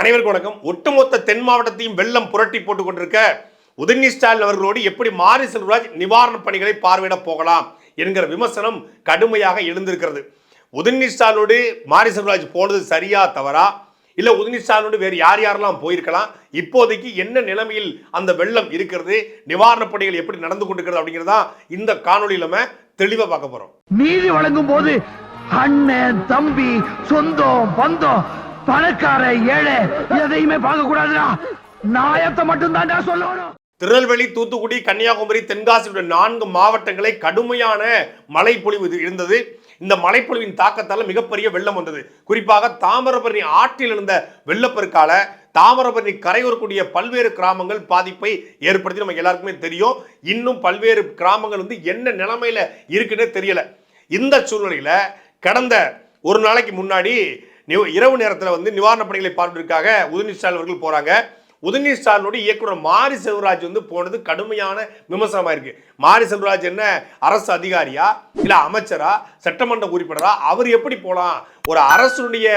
அனைவருக்கும் வணக்கம். ஒட்டுமொத்த தென் மாவட்டத்தையும் வெள்ளம் புரட்டி போட்டுக் கொண்டிருக்க உதயநிதி ஸ்டாலின் அவர்களோடு எப்படி மாரி செல்வராஜ் நிவாரணப் பணிகளை பார்வையிட போகலாம் என்கிற விமர்சனம் கடுமையாக எழுந்திருக்கிறது. உதயநிதி ஸ்டாலினோடு மாரி செல்வராஜ் போனது சரியா தவறா? இல்ல உதயநிதி ஸ்டாலினோடு வேறு யார் யாரெல்லாம் போயிருக்கலாம்? இப்போதைக்கு என்ன நிலைமையில் அந்த வெள்ளம் இருக்கிறது? நிவாரணப் பணிகள் எப்படி நடந்து கொண்டிருக்கிறது அப்படிங்கிறதா இந்த காணொளியில நம்ம தெளிவா பார்க்க போறோம். நீதி வழங்கும் போது அண்ணன் தம்பி சொந்தம் பந்தம் பணக்கார ஏழை எதையுமே பார்க்க கூடாதுடா நாயத்தை மட்டும் தான் சொல்லணும். திருநெல்வேலி தூத்துக்குடி கன்னியாகுமரி தென்காசி உள்ள நான்கு மாவட்டங்களை கடுமையான மழைப்பொழிவு இது இருந்தது. இந்த மழைப்பொழிவின் தாக்கத்தால் மிகப்பெரிய வெள்ளம் வந்தது. குறிப்பாக தாமிரபரணி ஆற்றில் இருந்த வெள்ளப்பெருக்கால தாமிரபரணி கரையோரக்கூடிய பல்வேறு கிராமங்கள் பாதிப்பை ஏற்படுத்தி நமக்கு எல்லாருக்குமே தெரியும். இன்னும் பல்வேறு கிராமங்கள் வந்து என்ன நிலைமையில இருக்குன்னே தெரியல. இந்த சூழ்நிலையில கடந்த ஒரு நாளைக்கு முன்னாடி இரவு நேரத்தில் வந்து நிவாரணப் பணிகளை பார்ப்பதற்காக உதயநிதி ஸ்டாலின் அவர்கள் போகிறாங்க உதயநிதி ஸ்டாலினுடைய இயக்குனர் மாரி செல்வராஜ் வந்து போனது கடுமையான விமர்சனமாக இருக்கு. மாரி செல்வராஜ் என்ன? அரசு அதிகாரியா? இல்லை அமைச்சரா? சட்டமன்ற உறுப்பினரா? அவர் எப்படி போகலாம் ஒரு அரசுடைய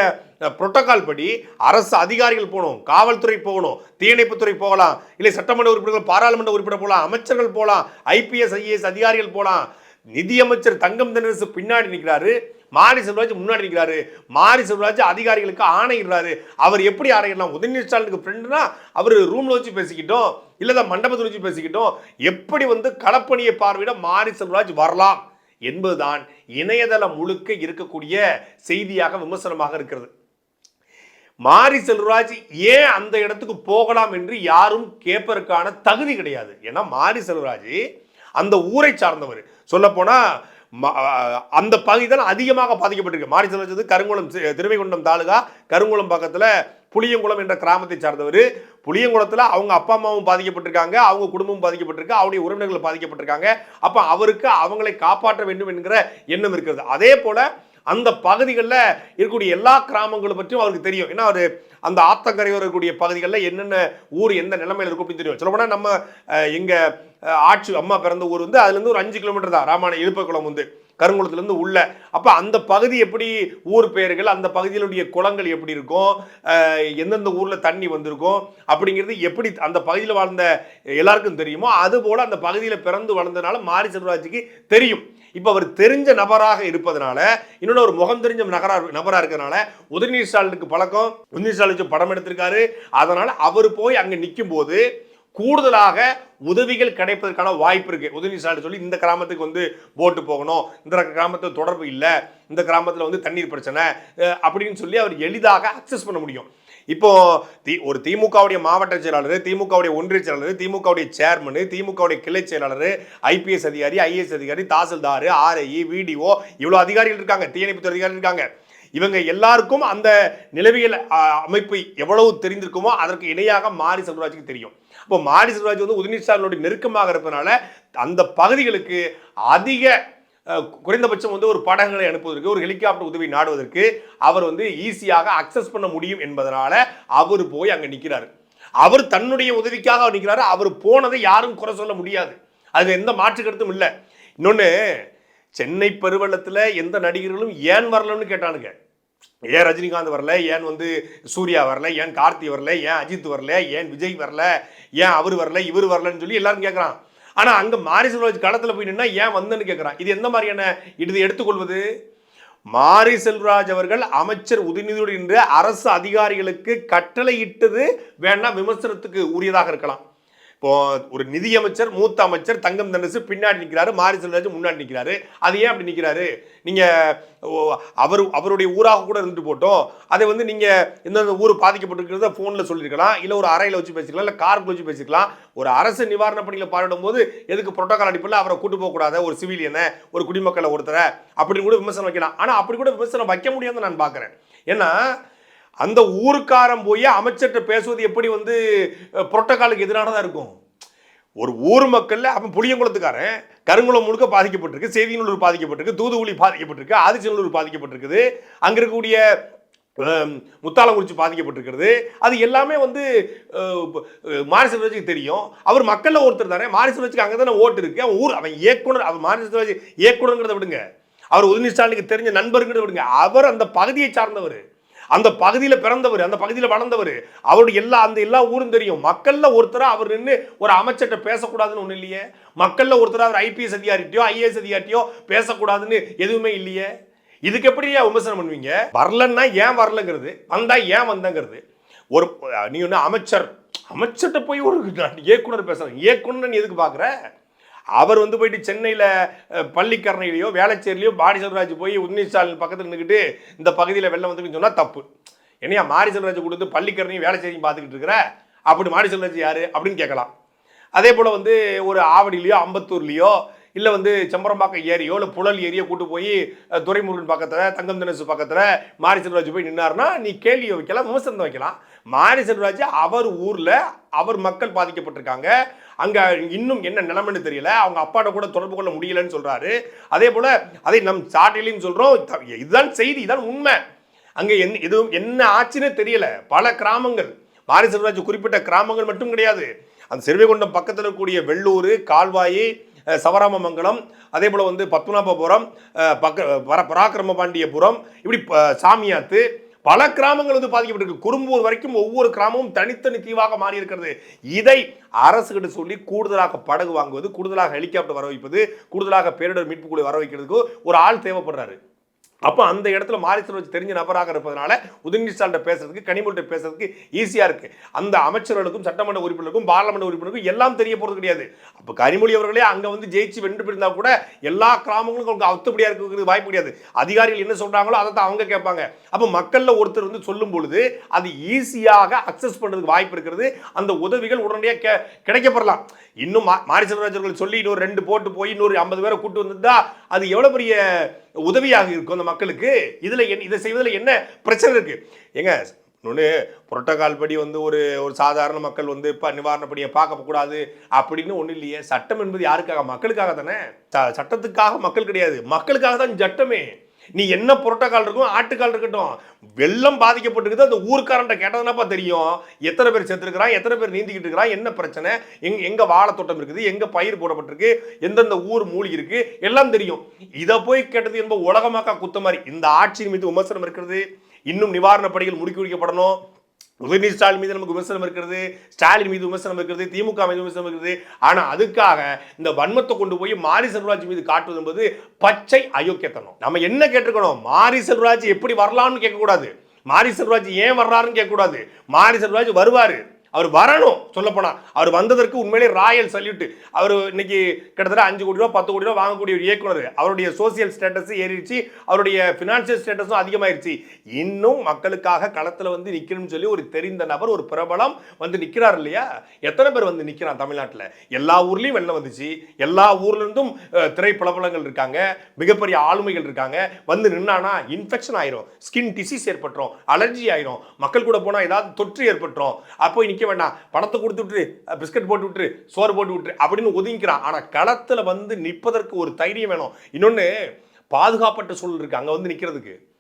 புரோட்டோகால் படி அரசு அதிகாரிகள் போகணும் காவல்துறை போகணும் தீயணைப்புத்துறை போகலாம் இல்லை சட்டமன்ற உறுப்பினர்கள் பாராளுமன்ற உறுப்பினர் போகலாம் அமைச்சர்கள் போகலாம் ஐபிஎஸ் ஐஏஎஸ் அதிகாரிகள் போகலாம். நிதியமைச்சர் தங்கம் தினரசு பின்னாடி நிற்கிறாரு மாரி செல்வராஜ் முன்னாடி நிற்கிறாரு மாரி செல்வராஜ் அதிகாரிகளுக்கு ஆணையிடுறாரு அவர் எப்படி ஆணையிடலாம் உதயநிதி ஸ்டாலினுக்கு ஃப்ரெண்டுனா அவர் ரூமில் வச்சு பேசிக்கிட்டோம். இல்லை மண்டபத்தில் வச்சு பேசிக்கிட்டோம். எப்படி வந்து களப்பணியை பார்வையிட மாரி செல்வராஜ் வரலாம் என்பதுதான் இணையதளம் முழுக்க இருக்கக்கூடிய செய்தியாக விமர்சனமாக இருக்கிறது. மாரி செல்வராஜ் ஏன் அந்த இடத்துக்கு போகலாம் என்று யாரும் கேட்பதற்கான தகுதி கிடையாது. ஏன்னா மாரி செல்வராஜ் அந்த ஊரை சார்ந்தவர். சொல்லப்போனால் அந்த பகுதி தான் அதிகமாக பாதிக்கப்பட்டிருக்கு. மாரி செல்வராஜ் கருங்குளம் சி- திருவைகுண்டம் தாலுகா கருங்குளம் பக்கத்தில் புளியங்குளம் என்ற கிராமத்தை சார்ந்தவர். புளியங்குளத்தில் அவங்க அப்பா அம்மாவும் பாதிக்கப்பட்டிருக்காங்க. அவங்க குடும்பமும் பாதிக்கப்பட்டிருக்கு. அவருடைய உறவினர்கள் பாதிக்கப்பட்டிருக்காங்க. அப்போ அவருக்கு அவங்களை காப்பாற்ற வேண்டும் என்கிற எண்ணம் இருக்கிறது. அதே போல் அந்த பகுதிகளில் இருக்கக்கூடிய எல்லா கிராமங்களும் பற்றியும் அவருக்கு தெரியும். ஏன்னா அவர் அந்த ஆத்தங்கரையோர இருக்கக்கூடிய பகுதிகளில் என்னென்ன ஊர் எந்த நிலைமையில் இருக்கும் அப்படின்னு தெரியும். சொல்லப்போனால் நம்ம எங்கள் ஆட்சி அம்மா பிறந்த ஊர் வந்து அதுலேருந்து ஒரு அஞ்சு கிலோமீட்டர் தான். ராமான இழுப்பக்குளம் வந்து கருங்குளத்துலேருந்து உள்ள. அப்போ அந்த பகுதி எப்படி ஊர் பெயர்கள் அந்த பகுதியிலுடைய குளங்கள் எப்படி இருக்கும் எந்தெந்த ஊரில் தண்ணி வந்திருக்கும் அப்படிங்கிறது எப்படி அந்த பகுதியில் வாழ்ந்த எல்லாருக்கும் தெரியுமோ அதுபோல் அந்த பகுதியில் பிறந்து வளர்ந்தனால மாரி செல்வராஜுக்கு தெரியும். இப்போ அவர் தெரிஞ்ச நபராக இருப்பதனால இன்னொன்று ஒரு முகம் தெரிஞ்ச நகரா நபராக இருக்கிறதுனால உதயநிதி ஸ்டாலினுக்கு பழக்கம் உதயநிதி ஸ்டாலின் படம் எடுத்திருக்காரு. அதனால் அவர் போய் அங்கே நிற்கும் போது கூடுதலாக உதவிகள் கிடைப்பதற்கான வாய்ப்பு இருக்கு. உதவி ஸ்டாலின் சொல்லி இந்த கிராமத்துக்கு வந்து போட்டு போகணும் இந்த கிராமத்தில் தொடர்பு இல்லை இந்த கிராமத்தில் வந்து தண்ணீர் பிரச்சனை அப்படின்னு சொல்லி அவர் எளிதாக அக்சஸ் பண்ண முடியும். இப்போ தி ஒரு திமுகவுடைய மாவட்ட செயலாளர் திமுகவுடைய ஒன்றிய செயலாளர் திமுகவுடைய சேர்மனு திமுகவுடைய கிளை செயலாளர் ஐபிஎஸ் அதிகாரி ஐஏஎஸ் அதிகாரி தாசில்தார் ஆர்ஐ விடிஓ இவ்வளோ அதிகாரிகள் இருக்காங்க. தீயணைப்புத்துறை அதிகாரிகள் இருக்காங்க. இவங்க எல்லாருக்கும் அந்த நிலவியல் அமைப்பு எவ்வளவு தெரிந்திருக்குமோ அதற்கு இணையாக மாரி செல்வராஜுக்கு தெரியும். இப்போ மாரி செல்வராஜ் வந்து உதயநிதி ஸ்டாலினோட நெருக்கமாக இருப்பதனால அந்த பகுதிகளுக்கு அதிக குறைந்தபட்சம் வந்து ஒரு படங்களை அனுப்புவதற்கு ஒரு ஹெலிகாப்டர் உதவி நாடுவதற்கு அவர் வந்து ஈஸியாக அக்சஸ் பண்ண முடியும் என்பதனால அவர் போய் அங்கே நிற்கிறாரு அவர் தன்னுடைய உதவிக்காக அவர் நிற்கிறாரு அவர் போனதை யாரும் குறை சொல்ல முடியாது. அது எந்த மாற்று கருத்தும் இல்லை. இன்னொன்று சென்னை பெருவள்ளத்தில் எந்த நடிகர்களும் ஏன் வரலன்னு கேட்டானுங்க. ஏன் ரஜினிகாந்த் வரல? ஏன் வந்து சூர்யா வரல? ஏன் கார்த்தி வரல? ஏன் அஜித் வரல? ஏன் விஜய் வரல? ஏன் அவர் வரல? இவர் வரலன்னு சொல்லி எல்லாரும் கேட்குறான் ஆனால் அங்கே மாரி செல்வராஜ் களத்தில் போய் நின்னா ஏன் வந்தேன்னு கேட்குறான் இது எந்த மாதிரியான இது எடுத்துக்கொள்வது? மாரி செல்வராஜ் அவர்கள் அமைச்சர் உதயநிதியோடு என்ற அரசு அதிகாரிகளுக்கு கட்டளையிட்டது வேணா விமர்சனத்துக்கு உரியதாக இருக்கலாம். இப்போ ஒரு நிதியமைச்சர் மூத்த அமைச்சர் தங்கம் தண்டசு பின்னாடி நிற்கிறாரு மாரி செல்வராஜ் முன்னாடி நிற்கிறாரு அது ஏன் அப்படி நிற்கிறாரு நீங்கள் அவர் அவருடைய ஊராக கூட இருந்துட்டு போட்டோம். அதை வந்து நீங்கள் எந்தெந்த ஊர் பாதிக்கப்பட்டிருக்கிறத ஃபோனில் சொல்லியிருக்கலாம். இல்லை ஒரு அறையில் வச்சு பேசிக்கலாம் இல்லை காருக்குள்ள வச்சு பேசிக்கலாம். ஒரு அரசு நிவாரண பணிகளை பாடும் போது எதுக்கு புரோட்டோக்கால் அடிப்படையில் அவரை கூட்டு போகக்கூடாத ஒரு சிவிலியனை ஒரு குடிமக்களை ஒருத்தரை. அப்படின்னு கூட விமர்சனம் வைக்கலாம். ஆனால் அப்படி கூட விமர்சனம் வைக்க முடியாதுன்னு நான் பார்க்குறேன். ஏன்னா அந்த ஊருக்காரன் போய் அமைச்சர்கிட்ட பேசுவது எப்படி வந்து புரோட்டோகாலுக்கு எதிரானதாக இருக்கும்? ஒரு ஊர் மக்கள்ல அவன் புளியங்குளத்துக்காரன் கருங்குளம் முழுக்க பாதிக்கப்பட்டிருக்கு செய்தியநல்லூர் பாதிக்கப்பட்டிருக்கு தூதுகுழி பாதிக்கப்பட்டிருக்கு ஆதிச்சநல்லூர் பாதிக்கப்பட்டிருக்குது அங்க இருக்கக்கூடிய முத்தாளங்குறிச்சி பாதிக்கப்பட்டிருக்கிறது. அது எல்லாமே வந்து மாரி செல்வராஜுக்கு தெரியும். அவர் மக்களில் ஒருத்தர் தானே மாரி செல்வராஜுக்கு அங்கே தானே ஓட்டு இருக்கு. அவன் ஊர் அவன் இயக்குனர் அவர் மாரி செல்வராஜ் இயக்குனருங்கிறத விடுங்க. அவர் உதயநிதி ஸ்டாலினுக்கு தெரிஞ்ச நண்பருங்கிறத விடுங்க. அவர் அந்த பகுதியை சார்ந்தவர். அந்த பகுதியில் பிறந்தவர் அந்த பகுதியில் வளர்ந்தவர் அவருடைய எல்லா அந்த எல்லா ஊரும் தெரியும். மக்களில் ஒருத்தராக அவர் நின்று ஒரு அமைச்சர்கிட்ட பேசக்கூடாதுன்னு ஒன்றும் இல்லையே? மக்களில் ஒருத்தர் அவர் ஐபிஎஸ் அதிகாரிட்டியோ ஐஏஎஸ் அதிகாரியோ பேசக்கூடாதுன்னு எதுவுமே இல்லையே? இதுக்கு எப்படியா விமர்சனம் பண்ணுவீங்க? வரலன்னா ஏன் வரலங்கிறது வந்தா ஏன் வந்தங்கிறது. ஒரு நீ ஒன்று அமைச்சர் அமைச்சர்கிட்ட போய் ஒரு இயக்குனர் பேசுகிறேன் இயக்குனர் நீ எதுக்கு பார்க்குற அவர் வந்து போயிட்டு சென்னையில் பள்ளிக்கரணையிலையோ வேளச்சேரிலையோ பாடி செல்வராஜ் போய் உதயநிதி ஸ்டாலின் பக்கத்தில் நின்றுக்கிட்டு இந்த பகுதியில் வெள்ளம் வந்துருக்குன்னு சொன்னால் தப்பு. என்னையா மாரி செல்வராஜ் கொடுத்து பள்ளிக்கரணையும் வேளச்சேரியும் பார்த்துக்கிட்டு இருக்கிற? அப்படி மாரி செல்வராஜ் அப்படின்னு கேட்கலாம். அதே போல் வந்து ஒரு ஆவடியிலையோ அம்பத்தூர்லேயோ இல்லை வந்து செம்பரம்பாக்கம் ஏரியோ இல்லை புழல் ஏரியோ கூட்டு போய் துரைமுருகன் பக்கத்தில் தங்கம் தினசு பக்கத்தில் மாரி செல்வராஜ் போய் நின்னார்னா நீ கேள்வியை வைக்கலாம் விமர்சனத்தை வைக்கலாம். மாரி செல்வராஜ் அவர் ஊரில் அவர் மக்கள் பாதிக்கப்பட்டிருக்காங்க. அங்கே இன்னும் என்ன நிலைமைன்னு தெரியல. அவங்க அப்பாட்ட கூட தொடர்பு கொள்ள முடியலன்னு சொல்கிறாரு அதே போல் அதை நம் சாட்டிலையும் சொல்கிறோம் இதுதான் செய்தி இதுதான் உண்மை. அங்கே என் எதுவும் என்ன ஆச்சுன்னு தெரியல. பல கிராமங்கள் மாரி செல்வராஜ் குறிப்பிட்ட கிராமங்கள் மட்டும் கிடையாது. அந்த சிறுவைகுண்டம் பக்கத்தில் இருக்கக்கூடிய வெள்ளூர் கால்வாய் சவராமமங்கலம் அதே போல் வந்து பத்மநாபபுரம் பக்க பராக்கிரம பாண்டியபுரம் இப்படி ப- சாமியாத்து பல கிராமங்கள் வந்து பாதிக்கப்பட்டிருக்கு. குறும்பூர் வரைக்கும் ஒவ்வொரு கிராமமும் தனித்தனி தீவாக மாறி இருக்கிறது இதை அரசுகிட்ட சொல்லி கூடுதலாக படகு வாங்குவது கூடுதலாக ஹெலிகாப்டர் வர வைப்பது கூடுதலாக பேரிடர் மீட்பு குழு வர வைக்கிறதுக்கு ஒரு ஆள் தேவைப்படுறாரு. அப்போ அந்த இடத்துல மாரிசன் வச்சு தெரிஞ்ச நபராக இருப்பதனால உதயநிதிஸ்டாலிட்ட பேசுறதுக்கு கனிமொழிட்ட பேசுறதுக்கு ஈஸியாக இருக்கு. அந்த அமைச்சர்களுக்கும் சட்டமன்ற உறுப்பினருக்கும் பாராளுமன்ற உறுப்பினருக்கும் எல்லாம் தெரிய போகிறது கிடையாது. அப்போ கனிமொழி அவர்களே அங்கே வந்து ஜெயிச்சு வென்று போயிருந்தா கூட எல்லா கிராமங்களும் அவங்க அத்துப்படியாக இருக்கிறது வாய்ப்பு கிடையாது. அதிகாரிகள் என்ன சொல்கிறாங்களோ அதை தான் அவங்க கேட்பாங்க. அப்போ மக்களில் ஒருத்தர் வந்து சொல்லும் பொழுது அது ஈஸியாக அக்சஸ் பண்ணுறதுக்கு வாய்ப்பு இருக்கிறது. அந்த உதவிகள் உடனடியாக கெ- கிடைக்கப்படலாம். இன்னும் மா- மாரி சொல்லி இன்னொரு ரெண்டு போட்டு போய் இன்னொரு ஐம்பது பேரை கூட்டு வந்திருந்தா அது எவ்வளோ பெரிய உதவியாக இருக்கும் அந்த மக்களுக்கு. இதில் என்ன இதை செய்வதில் என்ன பிரச்சனை இருக்குது ஏங்க இன்னொன்று புரோட்டோகால் படி வந்து ஒரு ஒரு சாதாரண மக்கள் வந்து இப்போ நிவாரணப்படியை பார்க்கக்கூடாது அப்படின்னு ஒன்றும் இல்லையே. சட்டம் என்பது யாருக்காக? மக்களுக்காக தானே? சட்டத்துக்காக மக்கள் கிடையாது. மக்களுக்காக தான் சட்டமே. நீ என்ன புரோட்டோக்கால் இருக்கும் ஆட்டுக்கால் இருக்கட்டும் வெள்ளம் பாதிக்கப்பட்டிருக்குது அந்த ஊர்க்காரன்ட்ட கேட்டதுனாப்பா தெரியும். எத்தனை பேர் செத்துருக்கிறான் எத்தனை பேர் நீந்திக்கிட்டு இருக்கிறான் என்ன பிரச்சனை எங் எங்க வாழைத்தோட்டம் இருக்குது எங்கே பயிர் போடப்பட்டிருக்கு எந்தெந்த ஊர் மூழ்கி இருக்கு எல்லாம் தெரியும். இதை போய் கேட்டது என்பது உலகமாக்கா குத்த மாதிரி இந்த ஆட்சியின் மீது விமர்சனம் இருக்கிறது. இன்னும் நிவாரணப் பணிகள் முடுக்கி முடிக்கப்படணும் உதயநிதி ஸ்டாலின் மீது நமக்கு விமர்சனம் இருக்கிறது ஸ்டாலின் மீது விமர்சனம் இருக்கிறது திமுக மீது விமர்சனம் இருக்கிறது. ஆனால் அதுக்காக இந்த வன்மத்தை கொண்டு போய் மாரி செல்வராஜ் மீது காட்டுவது என்பது பச்சை அயோக்கியத்தனம். நம்ம என்ன கேட்டுக்கணும் மாரி செல்வராஜ் எப்படி வரலாம்னு கேட்கக்கூடாது. மாரி செல்வராஜ் ஏன் வர்றாருன்னு கேட்கக்கூடாது. மாரி செல்வராஜ் வருவார். அவர் வரணும் சொல்லப்போனால் அவர் வந்ததற்கு உண்மையிலே ராயல் சல்யூட் அவர் இன்னைக்கு கிட்டத்தட்ட அஞ்சு கோடி ரூபா பத்து கோடி ரூபா வாங்கக்கூடிய ஒரு இயக்குனர். அவருடைய சோசியல் ஸ்டேட்டஸும் ஏறிடுச்சு. அவருடைய ஃபினான்ஷியல் ஸ்டேட்டஸும் அதிகமாயிருச்சு. இன்னும் மக்களுக்காக களத்தில் வந்து நிற்கணும்னு சொல்லி ஒரு தெரிந்த நபர் ஒரு பிரபலம் வந்து நிற்கிறார் இல்லையா? எத்தனை பேர் வந்து நிற்கிறான் தமிழ்நாட்டில்? எல்லா ஊர்லேயும் வெள்ளம் வந்துச்சு. எல்லா ஊர்லேருந்தும் திரைப்பளபலங்கள் இருக்காங்க. மிகப்பெரிய ஆளுமைகள் இருக்காங்க. வந்து நின்னானா இன்ஃபெக்ஷன் ஆயிரும். ஸ்கின் டிசீஸ் ஏற்பட்டுரும். அலர்ஜி ஆயிரும். மக்கள் கூட போனால் ஏதாவது தொற்று ஏற்பட்டுரும். அப்போ இன்னைக்கு நிற்க வேண்டாம். பணத்தை கொடுத்து விட்டுரு பிஸ்கட் போட்டு விட்டுரு சோறு போட்டு விட்டுரு அப்படின்னு ஒதுங்கிக்கிறான். ஆனால் களத்தில் வந்து நிற்பதற்கு ஒரு தைரியம் வேணும். இன்னொன்று பாதுகாப்பற்ற சூழல் இருக்குது அங்கே வந்து நிற்கிறதுக்கு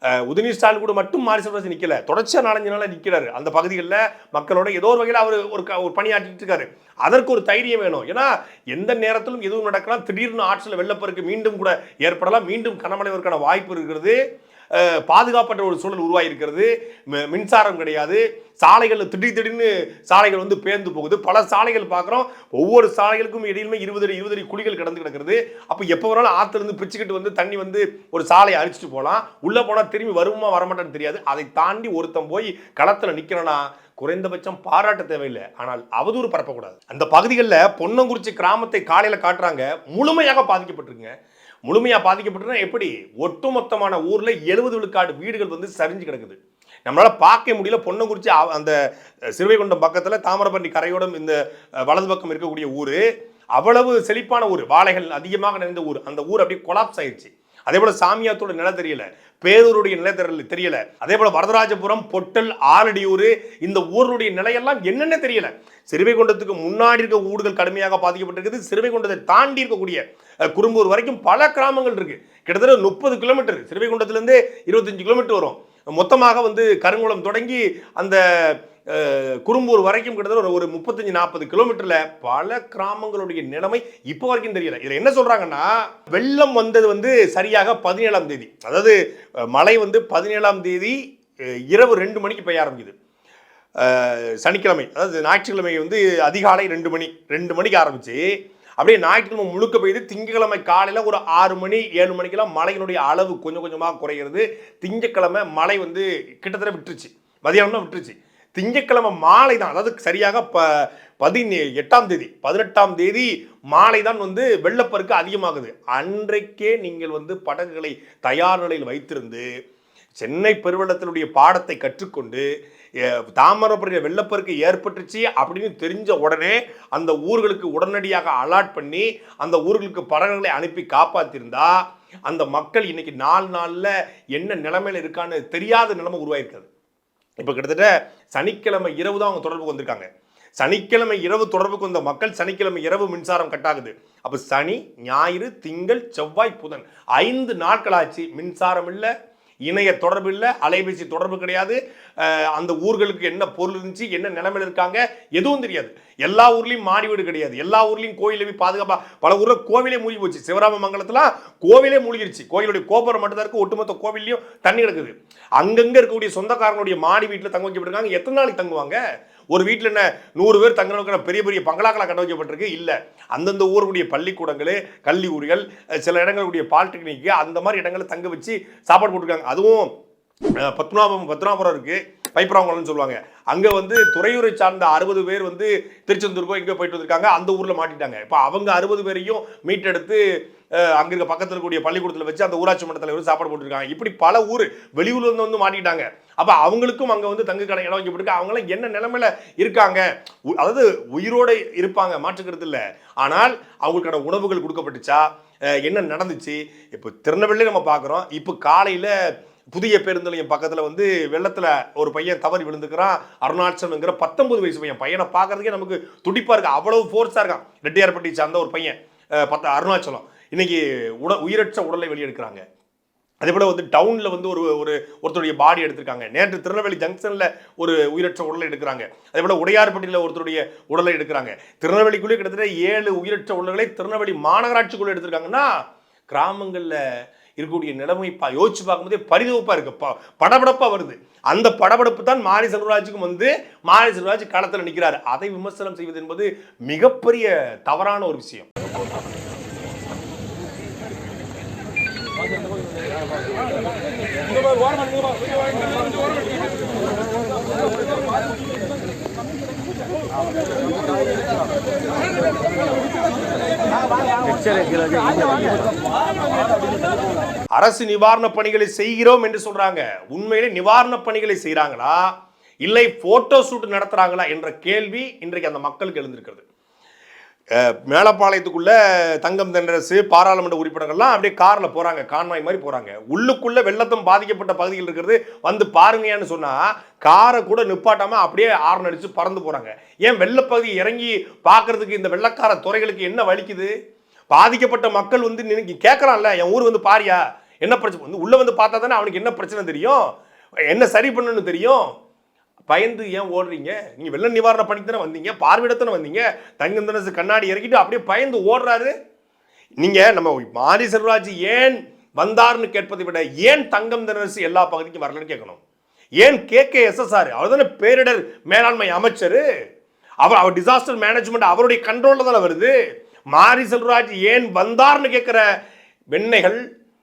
அஹ் உதயநிதி ஸ்டாலின் கூட மட்டும் மாரி செல்வராஜ் நிற்கல தொடர்ச்சியாக நாலஞ்சு நாளாக நிற்கிறாரு அந்த பகுதிகளில் மக்களோட ஏதோ ஒரு வகையில் அவர் ஒரு க- ஒரு பணியாற்றிட்டு இருக்காரு. அதற்கு ஒரு தைரியம் வேணும். ஏன்னா எந்த நேரத்திலும் எதுவும் நடக்கலாம். திடீர்னு ஆற்றில் வெள்ளப்பெருக்கு மீண்டும் கூட ஏற்படலாம். மீண்டும் கனமழை வாய்ப்பு இருக்கிறது. பாதுகாப்பற்ற ஒரு சூழல் உருவாகிருக்கிறது மி- மின்சாரம் கிடையாது. சாலைகளில் திடீர் திடீர்னு சாலைகள் வந்து பேர்ந்து போகுது. பல சாலைகள் பார்க்குறோம் ஒவ்வொரு சாலைகளுக்கும் இடையிலுமே இருபது அடி இருபது அடி குழிகள் கிடந்து கிடக்கிறது. அப்போ எப்போ வேணாலும் ஆற்றுலேருந்து இருந்து பிச்சுக்கிட்டு வந்து தண்ணி வந்து ஒரு சாலையை அழிச்சிட்டு போகலாம் உள்ளே போனால் திரும்பி வருமா வரமாட்டேன்னு தெரியாது. அதை தாண்டி ஒருத்தன் போய் களத்தில் நிற்கிறனா குறைந்தபட்சம் பாராட்ட தேவையில்லை. ஆனால் அவதூறு பரப்பக்கூடாது. அந்த பகுதிகளில் பொன்னங்குறிச்சி கிராமத்தை காலையில் காட்டுறாங்க. முழுமையாக பாதிக்கப்பட்டிருக்குங்க. முழுமையாக பாதிக்கப்பட்டிருந்தா எப்படி? ஒட்டுமொத்தமான ஊரில் எழுபது விழுக்காடு வீடுகள் வந்து சரிஞ்சு கிடக்குது. நம்மளால் பார்க்க முடியல. பொன்னங்குறிச்சி அந்த சிறுவைகுண்டம் பக்கத்தில் தாமிரபரணி கரையோடும் இந்த வலது பக்கம் இருக்கக்கூடிய ஊர் அவ்வளவு செழிப்பான ஊர். வாழைகள் அதிகமாக நிறைந்த ஊர். அந்த ஊர் அப்படியே கொலாப்ஸ் ஆயிடுச்சு. அதே போல் சாமியாத்தோட நிலை தெரியல. பேரூருடைய நிலை தெரியல. தெரியல அதே போல வரதராஜபுரம் பொட்டல் ஆலடியூர் இந்த ஊருடைய நிலையெல்லாம் என்னென்ன தெரியல. சிறுவைகுண்டத்துக்கு முன்னாடி இருக்க ஊடுகள் கடுமையாக பாதிக்கப்பட்டிருக்குது. சிறுவைகுண்டத்தை தாண்டி இருக்கக்கூடிய குறும்பூர் வரைக்கும் பல கிராமங்கள் இருக்கு. கிட்டத்தட்ட முப்பது கிலோமீட்டர். சிறுவைகுண்டத்திலிருந்து இருபத்தஞ்சு கிலோமீட்டர் வரும். மொத்தமாக வந்து கருங்குளம் தொடங்கி அந்த குறும்பூர் வரைக்கும் கிட்டத்தட்ட ஒரு- ஒரு முப்பத்தஞ்சு நாற்பது கிலோமீட்டர்ல பல கிராமங்களுடைய நிலைமை இப்போ வரைக்கும் தெரியல. இதில் என்ன சொல்றாங்கன்னா வெள்ளம் வந்தது வந்து சரியாக பதினேழாம் தேதி. அதாவது மழை வந்து பதினேழாம் தேதி இரவு ரெண்டு மணிக்கு பெய்ய ஆரம்பிக்குது. சனிக்கிழமை அதாவது ஞாயிற்றுக்கிழமை வந்து அதிகாலை ரெண்டு மணி ரெண்டு மணிக்கு ஆரம்பிச்சு அப்படியே ஞாயிற்றுக்கிழமை முழுக்க பெய்து திங்கக்கிழமை காலையில் ஒரு ஆறு மணி ஏழு மணிக்கெல்லாம் மழையினுடைய அளவு கொஞ்சம் கொஞ்சமாக குறைகிறது திங்கக்கிழமை மழை வந்து கிட்டத்தட்ட விட்டுருச்சு. மதியானம் தான் விட்டுருச்சு. திங்கட்கிழமை மாலை தான். அதாவது சரியாக ப பதினே எட்டாம் தேதி பதினெட்டாம் தேதி மாலை தான் வந்து வெள்ளப்பெருக்கு அதிகமாகுது. அன்றைக்கே நீங்கள் வந்து படகுகளை தயார் நிலையில் வைத்திருந்து சென்னை பெருவெள்ளத்தினுடைய பாடத்தை கற்றுக்கொண்டு தாமரபுரிய தாமிரபரணி வெள்ளப்பெருக்கு ஏற்பட்டுச்சு அப்படின்னு தெரிஞ்ச உடனே அந்த ஊர்களுக்கு உடனடியாக அலாட் பண்ணி அந்த ஊர்களுக்கு படகுகளை அனுப்பி காப்பாத்திருந்தா அந்த மக்கள் இன்னைக்கு நாலு நாளில் என்ன நிலைமையில் இருக்கான்னு தெரியாத நிலைமை உருவாயிருக்காது இப்போ கிட்டத்தட்ட சனிக்கிழமை இரவு தான் அவங்க தொடர்புக்கு வந்திருக்காங்க. சனிக்கிழமை இரவு தொடர்புக்கு வந்த மக்கள் சனிக்கிழமை இரவு மின்சாரம் கட்டாகுது. அப்போ சனி ஞாயிறு திங்கள் செவ்வாய் புதன். ஐந்து நாட்கள் ஆச்சு. மின்சாரம் இல்லை இணைய தொடர்பு இல்லை அலைபேசி தொடர்பு கிடையாது. அந்த ஊர்களுக்கு என்ன பொருள் இருந்துச்சு என்ன நிலைமையில் இருக்காங்க எதுவும் தெரியாது. எல்லா ஊர்லேயும் மாடி வீடு கிடையாது. எல்லா ஊர்லேயும் கோயிலில் போய் பாதுகாப்பாக பல ஊரில் கோவிலே மூழ்கி போச்சு. சிவராம மங்கலத்தில் கோவிலே மூழ்கிருச்சு. கோயிலுடைய கோபுரம் மட்டும் தான் இருக்குது ஒட்டுமொத்த கோவில்லையும் தண்ணி கிடக்குது. அங்கங்கே இருக்கக்கூடிய சொந்தக்காரனுடைய மாடி வீட்டில் தங்க வைக்கப்பட்டிருக்காங்க. எத்தனை நாளைக்கு தங்குவாங்க? ஒரு வீட்டில் என்ன நூறு பேர் தங்குறதுக்கான பெரிய பெரிய பங்களாக்களாக கட்ட வைக்கப்பட்டிருக்கு? இல்லை. அந்தந்த ஊருடைய பள்ளிக்கூடங்கள் கல்லூரிகள் சில இடங்களுடைய பாலிடெக்னிக்கு அந்த மாதிரி இடங்களை தங்க வச்சு சாப்பாடு போட்டிருக்காங்க. அதுவும் பத்மநாபம் பத்மநாபுரம் இருக்கு. பைப்பராங்குளம்னு சொல்லுவாங்க. அங்க வந்து துறையூரை சார்ந்த அறுபது பேர் வந்து திருச்செந்தூருக்கோ எங்கே போயிட்டு வந்திருக்காங்க. அந்த ஊர்ல மாட்டிட்டாங்க. இப்போ அவங்க அறுபது பேரையும் மீட்டெடுத்து அங்கே இருக்க பக்கத்தில் இருக்கக்கூடிய பள்ளிக்கூடத்தில் வச்சு அந்த ஊராட்சி மன்ற தலைவர் சாப்பாடு போட்டுருக்காங்க. இப்படி பல ஊர் வெளியூர்ல இருந்து வந்து மாட்டிட்டாங்க. அப்போ அவங்களுக்கும் அங்கே வந்து தங்கு கடை இடம் வைக்கப்பட்டிருக்கு. அவங்களாம் என்ன நிலமையில இருக்காங்க? உ- அதாவது உயிரோடு இருப்பாங்க மாற்றுக்கிறது இல்லை. ஆனால் அவங்களுக்கான உணவுகள் கொடுக்கப்பட்டுச்சா? என்ன நடந்துச்சு? இப்போ திருநெல்வேலி நம்ம பார்க்குறோம் இப்போ காலையில் புதிய பேருந்து நிலையம் பக்கத்தில் வந்து வெள்ளத்தில் ஒரு பையன் தவறி விழுந்துக்கிறான். அருணாச்சலம்ங்கிற பத்தொன்பது வயசு பையன். பையனை பார்க்கறதுக்கே நமக்கு துடிப்பாக இருக்கு. அவ்வளவு ஃபோர்ஸாக இருக்கான். ரெட்டியார்பட்டி சார்ந்த ஒரு பையன் பத்த அருணாச்சலம். இன்னைக்கு உட உயிரற்ற உடலை வெளியெடுக்கிறாங்க. அதே போல வந்து டவுனில் வந்து ஒரு ஒரு ஒருத்தருடைய பாடி எடுத்திருக்காங்க. நேற்று திருநெல்வேலி ஜங்ஷனில் ஒரு உயிரற்ற உடலை எடுக்கிறாங்க. அதே போல உடையார்பட்டியில் ஒருத்தருடைய உடலை எடுக்கிறாங்க. திருநெல்வேலிக்குள்ளே கிட்டத்தட்ட ஏழு உயிரற்ற உடல்களை திருநெல்வேலி மாநகராட்சிக்குள்ளே எடுத்திருக்காங்கன்னா கிராமங்களில் இருக்கக்கூடிய நிலைமை பா யோசிச்சு பார்க்கும்போதே பரிதவிப்பா இருக்கு. ப- வருது. அந்த படபடப்பு தான் மாரி செல்வராஜுக்கும் வந்து மாரி செல்வராஜ் களத்தில் நிற்கிறார் அதை விமர்சனம் செய்வது என்பது மிகப்பெரிய தவறான ஒரு விஷயம். அரசு நிவாரண பணிகளை செய்கிறோம் என்று சொல்றாங்க. உண்மையிலே நிவாரண பணிகளை செய்கிறாங்களா இல்லை போட்டோ ஷூட் நடத்துறாங்களா என்ற கேள்வி இன்றைக்கு அந்த மக்களுக்கு எழுந்திருக்கிறது. மேலப்பாளையத்துக்குள்ளே தங்கம் தென்றரசு பாராளுமன்ற உறுப்பினர்கள்லாம் அப்படியே காரில் போகிறாங்க கான்வாய் மாதிரி போகிறாங்க உள்ளுக்குள்ளே வெள்ளத்தும் பாதிக்கப்பட்ட பகுதிகள் இருக்கிறது வந்து பாருங்கன்னு சொன்னால் காரை கூட நிப்பாட்டாமல் அப்படியே ஆர்ன் அடிச்சு பறந்து போகிறாங்க ஏன் வெள்ளப்பகுதி இறங்கி பார்க்குறதுக்கு இந்த வெள்ளக்கார துறைகளுக்கு என்ன வலிக்குது? பாதிக்கப்பட்ட மக்கள் வந்து நினைக்கி கேட்குறான்ல என் ஊர் வந்து பாரியா? என்ன பிரச்சனை வந்து உள்ளே வந்து பார்த்தா தானே அவனுக்கு என்ன பிரச்சனை தெரியும்? என்ன சரி பண்ணணும்னு தெரியும்? பயந்து ஏன் ஓடுறீங்க? நீங்கள் வெள்ள நிவாரண பணிக்கு தானே வந்தீங்க பார்வையிடத்தானே வந்தீங்க. தங்கந்தனசு கண்ணாடி இறக்கிட்டு அப்படியே பயந்து ஓடுறாரு. நீங்கள் நம்ம மாரி செல்வராஜ் ஏன் வந்தார்னு கேட்பதை விட ஏன் தங்கம் தனசு எல்லா பகுதிக்கும் வரலன்னு கேட்கணும். ஏன் கே கே எஸ்எஸ்ஆர் அவர் தானே பேரிடர் மேலாண்மை அமைச்சர். அவர் அவர் டிசாஸ்டர் மேனேஜ்மெண்ட் அவருடைய கண்ட்ரோலில் தானே வருது. மாரி செல்வராஜ் ஏன் வந்தார்னு கேட்குற வெண்ணைகள்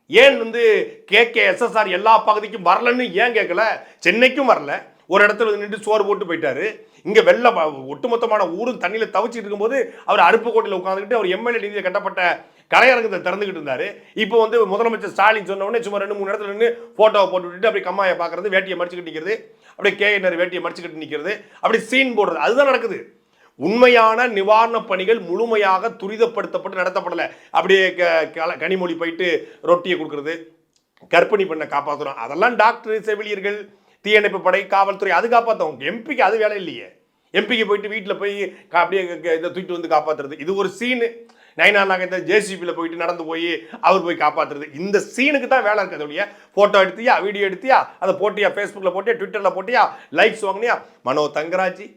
ஏன் வந்து கே கே எஸ்எஸ்ஆர் எல்லா பகுதிக்கும் வரலன்னு ஏன் கேட்கல? சென்னைக்கும் வரல. ஒரு இடத்துல நின்று சோறு போட்டு போயிட்டாரு. இங்கே வெள்ள ஒட்டுமொத்தமான ஊரும் தண்ணியில் தவிச்சிட்டு இருக்கும்போது அவர் அருப்புக்கோட்டையில் உட்காந்துக்கிட்டு அவர் எம்எல்ஏ நிதியில் கட்டப்பட்ட கலையரங்கத்தை திறந்துக்கிட்டு இருந்தாரு. இப்போ வந்து முதலமைச்சர் ஸ்டாலின் சொன்ன சும்மா ரெண்டு மூணு இடத்துல நின்று போட்டோவை போட்டு விட்டுட்டு அப்படியே கம்மாயை பார்க்கறது வேட்டியை மடிச்சுக்கிட்டு நிற்கிறது அப்படியே கேஎன்ஆர் வேட்டியை மடிச்சுக்கிட்டு நிற்கிறது அப்படி சீன் போடுறது. அதுதான் நடக்குது. உண்மையான நிவாரணப் பணிகள் முழுமையாக துரிதப்படுத்தப்பட்டு நடத்தப்படலை. அப்படியே க- கனிமொழி போயிட்டு ரொட்டியை கொடுக்குறது கர்ப்பிணி பெண்ணை காப்பாற்றுறோம் அதெல்லாம் டாக்டர் செவிலியர்கள் தீயணைப்பு படை காவல்துறை அது காப்பாற்றும் எம்பிக்கு அது வேலை இல்லையே. எம்பிக்கு போயிட்டு வீட்டில் போய் கா- அப்படியே இதை தூக்கிட்டு வந்து காப்பாற்றுறது இது ஒரு சீனு நைனா நாங்கள் ஜேசிபியில் போயிட்டு நடந்து போய் அவர் போய் காப்பாற்றுறது இந்த சீனுக்கு தான் வேலை இருக்குது அதோடைய ஃபோட்டோ எடுத்தியா? வீடியோ எடுத்தியா? அதை போட்டியா? ஃபேஸ்புக்கில் போட்டியா? ட்விட்டரில் போட்டியா? Likes வாங்கினியா? Mano Thangaraj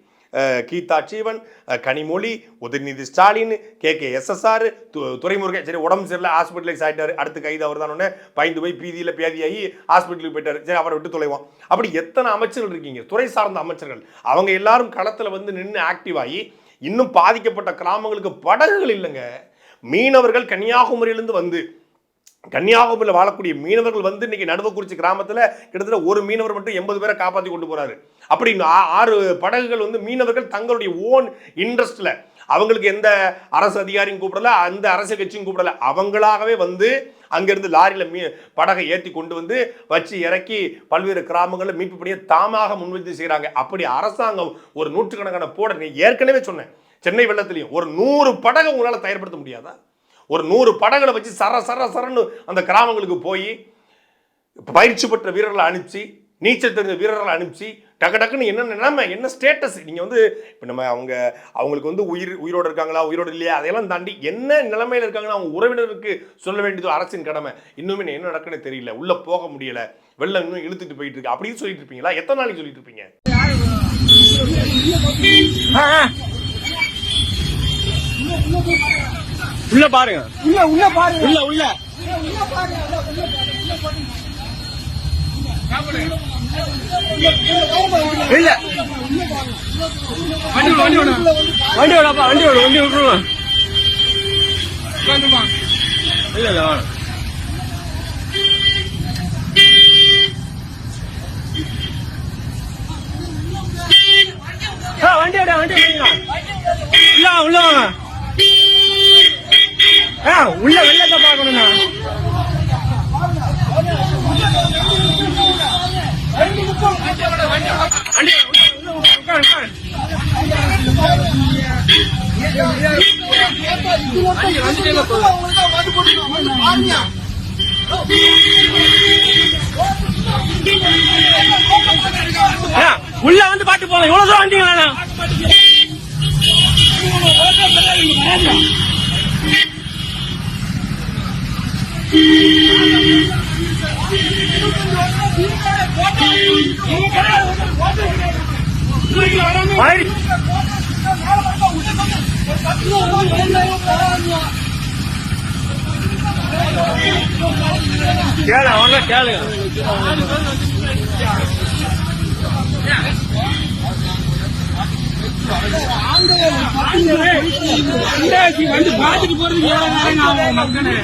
Geetha Jeevan Kanimozhi Udhayanidhi Stalin K K SSR Duraimurugan சரி உடம்பு சரியில்லை ஹாஸ்பிட்டலைஸ் ஆகிட்டார் அடுத்து கைது அவர் தான். பயந்து போய் பீதியில் பேதியாகி ஹாஸ்பிட்டலுக்கு போயிட்டார். சரி அவரை விட்டு தொலைவோம். அப்படி எத்தனை அமைச்சர்கள் இருக்கீங்க? துறை சார்ந்த அமைச்சர்கள். அவங்க எல்லாரும் களத்தில் வந்து நின்று ஆக்டிவ் ஆகி இன்னும் பாதிக்கப்பட்ட கிராமங்களுக்கு படகுகள் இல்லைங்க. மீனவர்கள் கன்னியாகுமரியிலிருந்து வந்து கன்னியாகுமரியில் வாழக்கூடிய மீனவர்கள் வந்து இன்னைக்கு நடுவக்குறிச்சி கிராமத்தில் கிட்டத்தட்ட ஒரு மீனவர் மட்டும் எண்பது பேரை காப்பாற்றி கொண்டு போகிறாரு அப்படி ஆறு படகுகள் வந்து மீனவர்கள் தங்களுடைய ஓன் இன்ட்ரெஸ்டில் அவங்களுக்கு எந்த அரசு அதிகாரியும் கூப்பிடல அந்த அரசியல் கட்சியும் கூப்பிடல. அவங்களாகவே வந்து அங்கிருந்து லாரியில் மீ படகை ஏற்றி கொண்டு வந்து வச்சு இறக்கி பல்வேறு கிராமங்களில் மீட்பு பணியை தாமாக முன்வைத்து செய்கிறாங்க அப்படி அரசாங்கம் ஒரு நூற்றுக்கணக்கான போட நீ ஏற்கனவே சொன்னேன் சென்னை வெள்ளத்திலையும் ஒரு நூறு படகை உங்களால் தயார்படுத்த முடியாதா? ஒரு நூறு படங்களை வச்சு சர சர சரன்னு அந்த கிராமங்களுக்கு போய் பயிற்சி பெற்ற வீரர்களை அனுப்பிச்சு நீச்சல் தெரிஞ்ச வீரர்களை அனுப்பிச்சு டக்கு டக்குன்னு என்ன நிலைமை என்ன ஸ்டேட்டஸ் நீங்கள் வந்து இப்போ நம்ம அவங்க அவங்களுக்கு வந்து உயிர் உயிரோடு இருக்காங்களா உயிரோடு இல்லையா? அதையெல்லாம் தாண்டி என்ன நிலைமையில் இருக்காங்கன்னு அவங்க உறவினருக்கு சொல்ல வேண்டியது அரசின் கடமை. இன்னுமே என்ன நடக்குன்னு தெரியல. உள்ளே போக முடியல. வெள்ளம் இன்னும் இழுத்துட்டு போயிட்டு இருக்கு. அப்படின்னு சொல்லிட்டு இருப்பீங்களா? எத்தனை நாளைக்கு சொல்லிட்டு இருப்பீங்க? உள்ள பாருங்க. உள்ள உள்ள பாருங்க. உள்ள உள்ள. இல்ல. வண்டி விடு, வண்டி விடு. வண்டி விடப்பா வண்டி விடு வண்டி விட்டுருவோம் இல்ல இல்ல ஆ, வண்டி விட வண்டி விடுங்க. உள்ள வாங்க, உள்ள. உள்ள வெள்ளத்தை பார்க்கணும்ண்ணா. உள்ள, வந்து பாட்டு போலாம் எவ்வளவு தூரம் வந்தீங்களா வந்து பாத்துட்டு போறதுக்கு எவ்வளவு நேரம் ஆகும் மக்களே.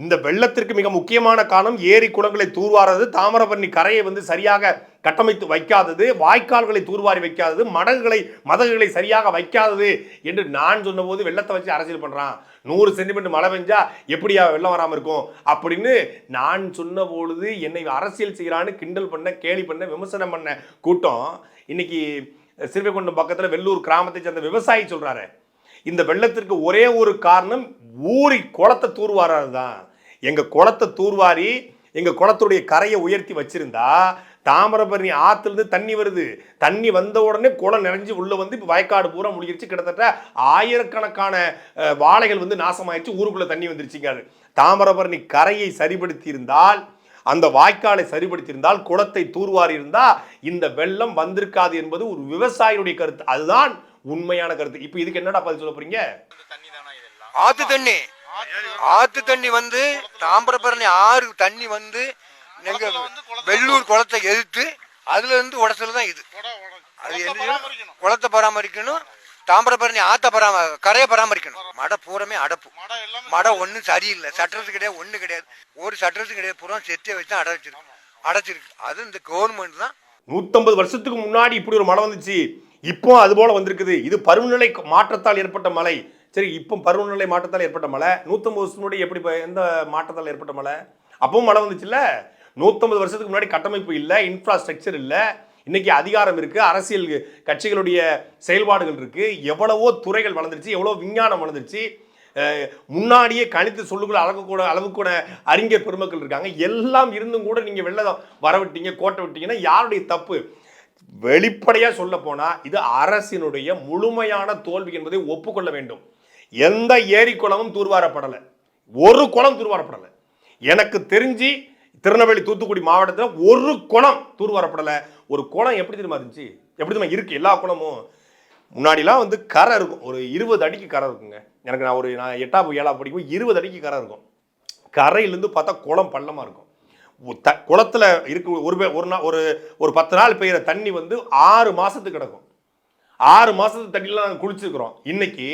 இந்த வெள்ளத்திற்கு மிக முக்கியமான காரணம் ஏரி குளங்களை தூர்வாரது தாமிரபரணி கரையை வந்து சரியாக கட்டமைத்து வைக்காதது வாய்க்கால்களை தூர்வாரி வைக்காதது மடகுகளை மதகுகளை சரியாக வைக்காதது என்று நான் சொன்னபோது வெள்ளத்தை வச்சு அரசியல் பண்ணுறான் நூறு சென்டிமீட்டர் மழை பெஞ்சா எப்படியா வெள்ளம் வராமல் இருக்கும் அப்படின்னு நான் சொன்ன பொழுது என்னை அரசியல் செய்கிறான்னு கிண்டல் பண்ண கேலி பண்ண விமர்சனம் பண்ண கூட்டம் இன்னைக்கு சிறுவைகுண்டம் பக்கத்தில் வெள்ளூர் கிராமத்தை சேர்ந்த விவசாயி சொல்கிறாரு இந்த வெள்ளத்திற்கு ஒரே ஒரு காரணம் ஊறி குளத்தை தூர்வாராது தான். எங்கள் குளத்தை தூர்வாரி எங்கள் குளத்துடைய கரையை உயர்த்தி வச்சிருந்தா தாமிரபரணி ஆற்றுலேருந்து தண்ணி வருது. தண்ணி வந்த உடனே குளம் நிறைஞ்சு உள்ளே வந்து இப்போ வயக்காடு பூரா முடிஞ்சிருச்சு கிட்டத்தட்ட ஆயிரக்கணக்கான வாழைகள் வந்து நாசமாயிடுச்சு. ஊருக்குள்ளே தண்ணி வந்துருச்சுங்க தாமிரபரணி கரையை சரிபடுத்தி இருந்தால் அந்த வாய்க்காலை சரிபடுத்தியிருந்தால் குளத்தை தூர்வாரி இருந்தா இந்த வெள்ளம் வந்திருக்காது என்பது ஒரு விவசாயியுடைய கருத்து. அதுதான் உண்மையான கருத்து. இப்போ இதுக்கு என்னடா பதில் சொல்ல போறீங்க? ஆத்து தண்ணி. ஆத்து தண்ணி வந்து தாமிரபரணி ஆறு தண்ணி வந்து எங்க வெள்ளூர் குளத்தை எதிர்த்து அதுல இருந்து உடச்சல் தான் இது. அது என்ன குளத்தை பராமரிக்கணும். தாமிரபரணி ஆத்த பராம கரையை பராமரிக்கணும். மடை பூரமே அடப்பு. மடை ஒன்றும் சரியில்லை. சட்டத்து கிடையாது ஒண்ணு கிடையாது. ஒரு சட்டத்து கிடையாது பூரா செத்தியை வச்சு தான் அடை வச்சிருக்கு அடைச்சிருக்கு. அது இந்த கவர்மெண்ட் தான். நூத்தம்பது வருஷத்துக்கு முன்னாடி இப்படி ஒரு மழை வந்துச்சு. இப்போ அது போல வந்திருக்குது. இது பருவநிலை மாற்றத்தால் ஏற்பட்ட மழை சரி இப்போ பருவநிலை மாற்றத்தால் ஏற்பட்ட மழை நூத்தம்பது வருஷத்துக்கு முன்னாடி எப்படி எந்த மாற்றத்தால் ஏற்பட்ட மழை அப்பவும் மழை வந்துச்சுல்ல? நூத்தம்பது வருஷத்துக்கு முன்னாடி கட்டமைப்பு இல்லை இன்ஃப்ராஸ்ட்ரக்சர் இல்லை. இன்னைக்கு அதிகாரம் இருக்குது அரசியல் கட்சிகளுடைய செயல்பாடுகள் இருக்குது எவ்வளவோ துறைகள் வளர்ந்துருச்சு எவ்வளோ விஞ்ஞானம் வளர்ந்துருச்சு முன்னாடியே கணித்து சொல்லுக்குள்ள அளவு கூட அளவு கூட அறிஞர் பெருமக்கள் இருக்காங்க. எல்லாம் இருந்தும் கூட நீங்க வர வரவிட்டீங்க கோட்டை விட்டீங்கன்னா யாருடைய தப்பு? வெளிப்படையாக சொல்ல போனால் இது அரசினுடைய முழுமையான தோல்வி என்பதை ஒப்புக்கொள்ள வேண்டும். எந்த ஏரி குளமும் தூர்வாரப்படலை. ஒரு குளம் தூர்வாரப்படலை. எனக்கு தெரிஞ்சு திருநெல்வேலி தூத்துக்குடி மாவட்டத்தில் ஒரு குளம் தூர்வாரப்படலை ஒரு குளம் எப்படி தெரியுமா இருந்துச்சு? எப்படி தெரியுமா இருக்குது எல்லா குளமும் முன்னாடிலாம் வந்து கரை இருக்கும். ஒரு இருபது அடிக்கு கரை இருக்குங்க. எனக்கு நான் ஒரு நான் எட்டாப்பு ஏழாப்பு படிக்கும் இருபது அடிக்கு கரை இருக்கும். கரையிலேருந்து பார்த்தா குளம் பள்ளமாக இருக்கும். த குளத்துல இருக்கு ஒரு ஒரு நாள் ஒரு ஒரு பத்து நாள் பெய்கிற தண்ணி வந்து ஆறு மாதத்துக்கு கிடக்கும். ஆறு மாதத்து தண்ணியில் நாங்கள் குளிச்சிருக்கிறோம். இன்றைக்கி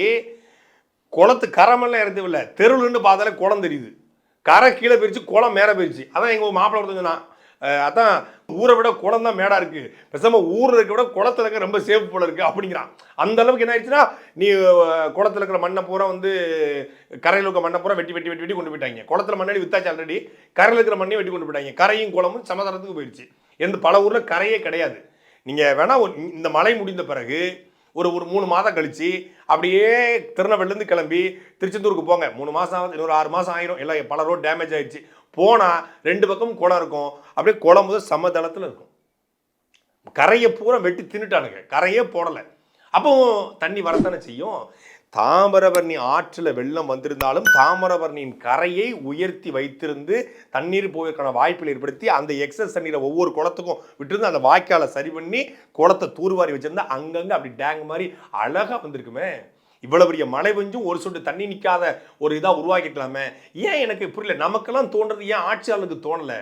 குளத்து கரமெல்லாம் இறந்து இல்லை. தெருவில் பார்த்தாலே குளம் தெரியுது. கரை கீழே போயிடுச்சு குளம் மேலே போயிடுச்சு அதான் எங்கள் மாப்பிள்ளை ஒருத்தங்க அதான் ஊரை விட குளம் தான் மேடாக இருக்குது பேசாம ஊரில் இருக்க விட குளத்துல இருக்க ரொம்ப சேஃப் போல இருக்குது அப்படிங்கிறான். அந்த அளவுக்கு என்ன ஆயிடுச்சுன்னா நீ குளத்தில் இருக்கிற மண்ணை பூரா வந்து கரையில் இருக்க மண்ணை பூரா வெட்டி வெட்டி வெட்டி வெட்டி கொண்டு போயிட்டாங்க. குளத்துல மண்ணடி வித்தாச்சு ஆல்ரெடி கரையில் இருக்கிற மண்ணையும் வெட்டி கொண்டு போயிட்டாங்க. கரையும் குளமும் சமதளத்துக்கு போயிடுச்சு. எந்த பல ஊரில் கரையே கிடையாது. நீங்கள் வேணால் இந்த மழை முடிந்த பிறகு ஒரு ஒரு மூணு மாதம் கழித்து அப்படியே திருநெல்வேலிருந்து கிளம்பி திருச்செந்தூருக்கு போங்க. மூணு மாதம் ஆகுது இன்னொரு ஆறு மாதம் ஆயிரும். எல்லாம் பல ரோடு டேமேஜ் ஆயிடுச்சு. போனால் ரெண்டு பக்கமும் குளம் இருக்கும். அப்படியே குளம் முதல் சமதளத்தில் இருக்கும். கரையை பூரா வெட்டி தின்னுட்டானுங்க. கரையே போடலை. அப்போ தண்ணி வரத்தானே செய்யும்? தாமிரபரணி ஆற்றில் வெள்ளம் வந்திருந்தாலும் தாமிரபரணியின் கரையை உயர்த்தி வைத்திருந்து தண்ணீர் போவதற்கான வாய்ப்புகள் ஏற்படுத்தி அந்த எக்ஸஸ் தண்ணீரை ஒவ்வொரு குளத்துக்கும் விட்டுருந்து அந்த வாய்க்காலை சரி பண்ணி குளத்தை தூர்வாரி வச்சிருந்தா அங்கங்கே அப்படி டேங் மாதிரி அழகாக வந்திருக்குமே. இவ்வளோ பெரிய மழை பெஞ்சும் ஒரு சொட்டு தண்ணி நிற்காத ஒரு இதாக உருவாக்கிக்கலாமே ஏன் எனக்கு புரியல? நமக்கெல்லாம் தோன்றது ஏன் ஆட்சியாளருக்கு தோணலை?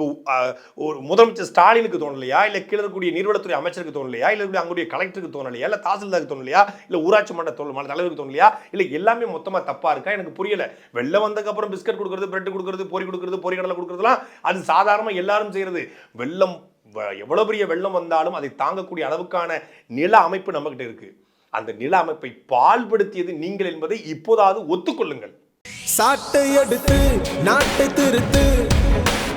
இப்போ ஒரு முதலமைச்சர் ஸ்டாலினுக்கு தோணலையா? இல்லை கீழே இருக்கக்கூடிய நீர்வளத்துறை அமைச்சருக்கு தோணலையா? இல்லை இருக்கக்கூடிய அங்குடைய கலெக்டருக்கு தோணலையா? இல்லை தாசில்தாருக்கு தோணலையா? இல்லை ஊராட்சி மன்ற தோல் மன்ற தலைவருக்கு தோணலையா? இல்லை எல்லாமே மொத்தமாக தப்பாக இருக்கா? எனக்கு புரியல. வெள்ளம் வந்ததுக்கப்புறம் பிஸ்கட் கொடுக்குறது பிரெட் கொடுக்குறது பொறி கொடுக்குறது பொறி கடலை கொடுக்குறதுலாம் அது சாதாரணமாக எல்லாரும் செய்கிறது வெள்ளம் வ- பெரிய வெள்ளம் வந்தாலும் அதை தாங்கக்கூடிய அளவுக்கான நில அமைப்பு நம்மகிட்ட இருக்குது அந்த நில அமைப்பை பால்படுத்தியது நீங்கள் என்பதை இப்போதாவது ஒத்துக்கொள்ளுங்கள். சாட்டை எடுத்து நாட்டை திருத்து